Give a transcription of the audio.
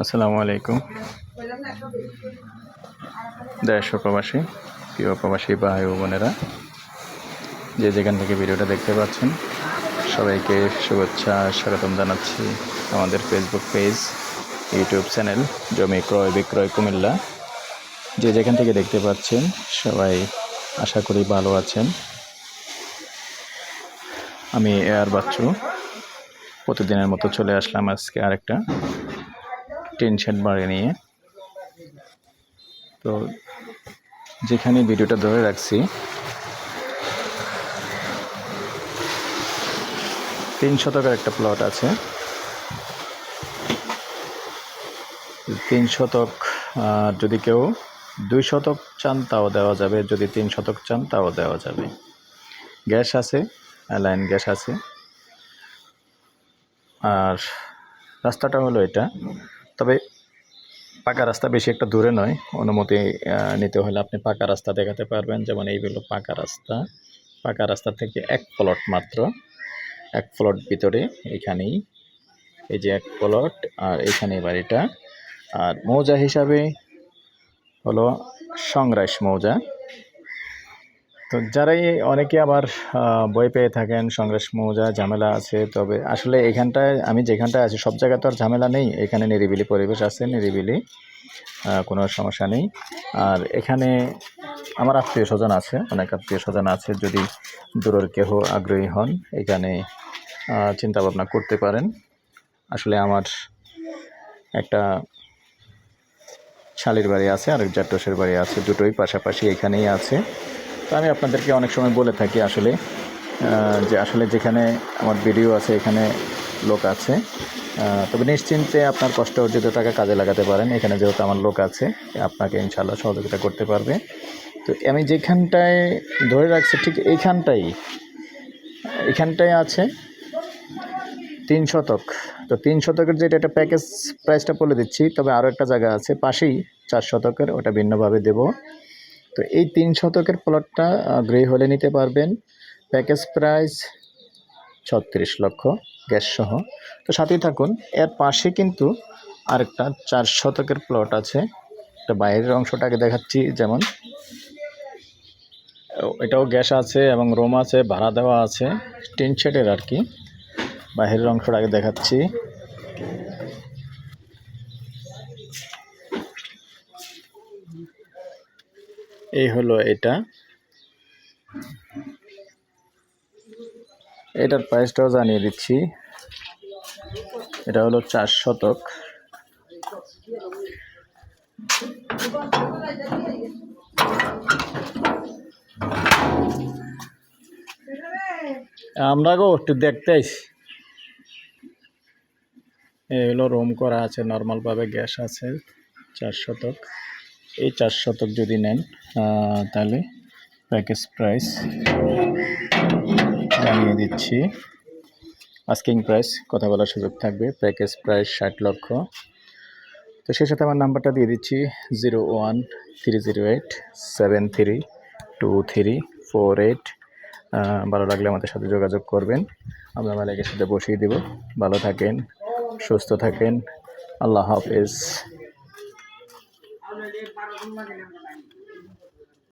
আসসালামু আলাইকুম। দেশ প্রবাসী, প্রিয় প্রবাসী ভাই ও বোনেরা, যে যেখান থেকে ভিডিওটা দেখতে পাচ্ছেন, সবাইকে শুভেচ্ছা স্বাগতম জানাচ্ছি আমাদের ফেসবুক পেজ ইউটিউব চ্যানেল জমি ক্রয় বিক্রয় কুমিল্লা। যে যেখান থেকে দেখতে পাচ্ছেন, সবাই আশা করি ভালো আছেন। আমি এয়ার বাচ্চু। প্রতিদিনের মতো চলে আসলাম আজকে আরেকটা টিন শেড বাড়ি নিয়ে। তো যেখানে ভিডিওটা ধরে রাখছি, তিন শতকের একটা প্লট আছে। তিন শতক যদি কেউ দুই শতক চান তাও দেওয়া যাবে, যদি তিন শতক চান তাও দেওয়া যাবে। গ্যাস আছে লাইন গ্যাস আছে। আর রাস্তাটা হলো এটা। তবে পাকা রাস্তা বেশি একটা দূরে নয়। অনুমতি নিতে হলে আপনি পাকা রাস্তা দেখাতে পারবেন। যেমন এইগুলো পাকা রাস্তা। পাকা রাস্তা থেকে এক প্লট মাত্র। এক প্লট ভিতরে এখানেই। এই যে এক প্লট আর এখানে বাড়িটা আর মৌজা হিসাবে হলো সংরাইশ মৌজা। তো যারাই অনেকে আবার বই পেয়ে থাকেন, সংগ্রেস মৌজা, ঝামেলা আছে, তবে আসলে এখানটায়, আমি যেখানটায় আছি, সব জায়গায় তো আর ঝামেলা নেই। এখানে নিরিবিলি পরিবেশ আছে, নিরিবিলি কোনো সমস্যা নেই। আর এখানে আমার আত্মীয় স্বজন আছে, অনেক আত্মীয় স্বজন আছে, যদি দূরের কেহ আগ্রহী হন, এখানে চিন্তা ভাবনা করতে পারেন। আসলে আমার একটা শালির বাড়ি আছে আর জাট্টসের বাড়ি আছে, দুটোই পাশাপাশি এখানেই আছে। তো আমি আপনাদেরকে অনেক সময় বলে থাকি আসলে যে আসলে যেখানে আমার ভিডিও আছে, এখানে লোক আছে। তবে নিশ্চিন্তে আপনার কষ্ট অর্জিত টাকা কাজে লাগাতে পারেন। এখানে যেহেতু আমার লোক আছে, আপনাকে ইনশাল্লাহ সহযোগিতা করতে পারবে। তো আমি যেখানটায় ধরে রাখছি, ঠিক এইখানটাই এখানটায় আছে তিন শতক। তো তিন শতকের যেটা একটা প্যাকেজ প্রাইসটা বলে দিচ্ছি, তবে আরও একটা জায়গা আছে, পাশেই চার শতকের, ওটা ভিন্নভাবে দেব। তো এই তিন শতকের প্লটটা গ্রে হলে নিতে পারবেন। প্যাকেজ প্রাইস ছত্রিশ লক্ষ গ্যাস সহ। তো সাথেই থাকুন, এর পাশে কিন্তু আরেকটা চার শতকের প্লট আছে। এটা বাইরের অংশটাকে দেখাচ্ছি, যেমন, এটাও গ্যাস আছে এবং রুম আছে, ভাড়া দেওয়া আছে, টিন শেডের আর কি। বাইরের অংশটা আগে দেখাচ্ছি। এই হলো এটা। এটার প্রাইসটাও জানিয়ে দিচ্ছি। এটা হলো চার শতক। আমরা গো একটু দেখতে এই হলো রুম করা আছে নর্মালভাবে গ্যাস আছে, চার শতক। এই চার শতক যদি নেন তাহলে প্যাকেজ প্রাইস জানিয়ে দিচ্ছি। আস্কিং প্রাইস, কথা বলার সুযোগ থাকবে, প্যাকেজ প্রাইস ষাট লক্ষ। তো সেই সাথে আমার নাম্বারটা দিয়ে দিচ্ছি, zero one three zero eight seven three two three four eight. ভালো লাগলে আমাদের সাথে যোগাযোগ করবেন। আমরা মালিকের সাথে বসিয়ে দেব। ভালো থাকেন, সুস্থ থাকেন। আল্লাহ হাফেজ। algún modelo de